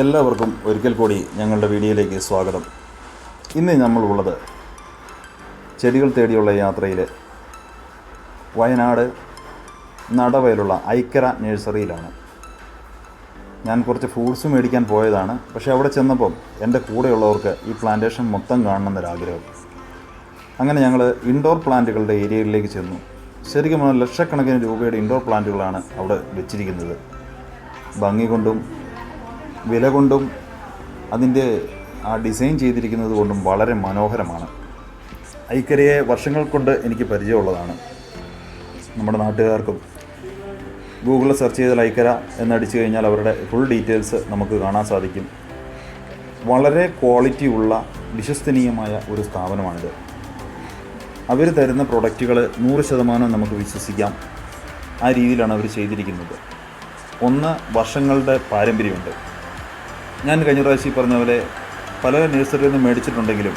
എല്ലാവർക്കും ഒരിക്കൽ കൂടി ഞങ്ങളുടെ വീഡിയോയിലേക്ക് സ്വാഗതം. ഇന്ന് നമ്മളുള്ളത് ചെടികൾ തേടിയുള്ള യാത്രയിൽ വയനാട് നടവയിലുള്ള ഐക്കര നഴ്സറിയിലാണ്. ഞാൻ കുറച്ച് ഫ്രൂട്ട്സ് മേടിക്കാൻ പോയതാണ്. പക്ഷേ അവിടെ ചെന്നപ്പം എന്റെ കൂടെയുള്ളവർക്ക് ഈ പ്ലാന്റേഷൻ മൊത്തം കാണണമെന്നൊരാഗ്രഹം. അങ്ങനെ ഞങ്ങൾ ഇൻഡോർ പ്ലാന്റുകളുടെ ഏരിയയിലേക്ക് ചെന്നു. ശരിക്കും ലക്ഷക്കണക്കിന് രൂപയുടെ ഇൻഡോർ പ്ലാന്റുകളാണ് അവിടെ വെച്ചിരിക്കുന്നത്. ഭംഗി കൊണ്ടും വില കൊണ്ടും അതിന്റെ ആ ഡിസൈൻ ചെയ്തിരിക്കുന്നത് കൊണ്ടും വളരെ മനോഹരമാണ്. ഐക്കരയെ വർഷങ്ങൾ കൊണ്ട് എനിക്ക് പരിചയമുള്ളതാണ് നമ്മുടെ നാട്ടുകാർക്കും. ഗൂഗിളിൽ സെർച്ച് ചെയ്താൽ ഐക്കര എന്നടിച്ചു കഴിഞ്ഞാൽ അവരുടെ ഫുൾ ഡീറ്റെയിൽസ് നമുക്ക് കാണാൻ സാധിക്കും. വളരെ ക്വാളിറ്റി ഉള്ള വിശ്വസനീയമായ ഒരു സ്ഥാപനമാണിത്. അവർ തരുന്ന പ്രൊഡക്റ്റുകൾ നൂറ് ശതമാനം നമുക്ക് വിശ്വസിക്കാം. ആ രീതിയിലാണ് അവർ ചെയ്തിരിക്കുന്നത്. ഒന്ന് വർഷങ്ങളുടെ പാരമ്പര്യമുണ്ട്. ഞാൻ കഴിഞ്ഞ പ്രാവശ്യം പറഞ്ഞ പോലെ പല നഴ്സറിയിൽ നിന്ന് മേടിച്ചിട്ടുണ്ടെങ്കിലും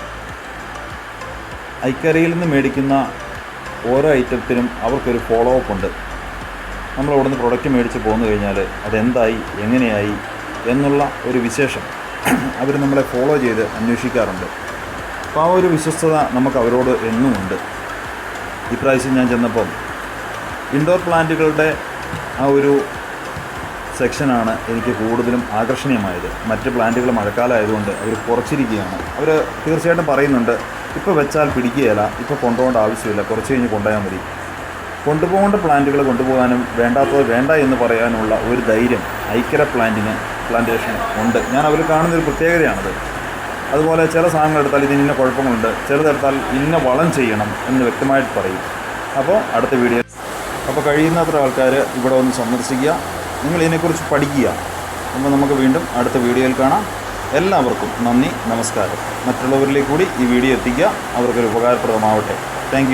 ഐക്കരയിൽ നിന്ന് മേടിക്കുന്ന ഓരോ ഐറ്റത്തിനും അവർക്കൊരു ഫോളോ അപ്പ് ഉണ്ട്. നമ്മൾ അവിടെ നിന്ന് പ്രൊഡക്റ്റ് മേടിച്ച് പോന്നു കഴിഞ്ഞാൽ അതെന്തായി എങ്ങനെയായി എന്നുള്ള ഒരു വിശേഷം അവർ നമ്മളെ ഫോളോ ചെയ്ത് അന്വേഷിക്കാറുണ്ട്. അപ്പോൾ ആ ഒരു വിശ്വസ്തത നമുക്ക് അവരോട് എന്നുമുണ്ട് ഇപ്രാവശ്യം ഞാൻ ചെന്നപ്പം ഇൻഡോർ പ്ലാന്റുകളുടെ ആ ഒരു സെക്ഷനാണ് എനിക്ക് കൂടുതലും ആകർഷണീയമായത്. മറ്റ് പ്ലാന്റുകൾ മഴക്കാലമായതുകൊണ്ട് അവർ കുറച്ചിരിക്കുകയാണ്. അവർ തീർച്ചയായിട്ടും പറയുന്നുണ്ട് ഇപ്പോൾ വെച്ചാൽ പിടിക്കുകയില്ല ഇപ്പോൾ കൊണ്ടുപോകേണ്ട ആവശ്യമില്ല കുറച്ച് കഴിഞ്ഞ് കൊണ്ടുപോയാൽ മതി. കൊണ്ടുപോകേണ്ട പ്ലാന്റുകൾ കൊണ്ടുപോകാനും വേണ്ടാത്തത് വേണ്ട എന്ന് പറയാനുള്ള ഒരു ധൈര്യം ഐക്കര പ്ലാന്റിന് പ്ലാന്റേഷൻ ഉണ്ട്. ഞാൻ അവർ കാണുന്നൊരു പ്രത്യേകതയാണത്. അതുപോലെ ചില സാധനങ്ങൾ എടുത്താൽ ഇതിന് ഇന്ന കുഴപ്പങ്ങളുണ്ട് ചിലതെടുത്താൽ ഇന്ന വളം ചെയ്യണം എന്ന് വ്യക്തമായിട്ട് പറയും. അപ്പോൾ അടുത്ത വീഡിയോ. അപ്പോൾ കഴിയുന്നത്ര ആൾക്കാർ ഇവിടെ ഒന്ന് സന്ദർശിക്കുക. നിങ്ങൾ ഇതിനെക്കുറിച്ച് പഠിക്കുക. അപ്പോൾ നമുക്ക് വീണ്ടും അടുത്ത വീഡിയോയിൽ കാണാം. എല്ലാവർക്കും നന്ദി നമസ്കാരം. മറ്റുള്ളവരിലേക്ക് കൂടി ഈ വീഡിയോ എത്തിക്കുക. അവർക്കൊരു ഉപകാരപ്രദമാവട്ടെ. താങ്ക്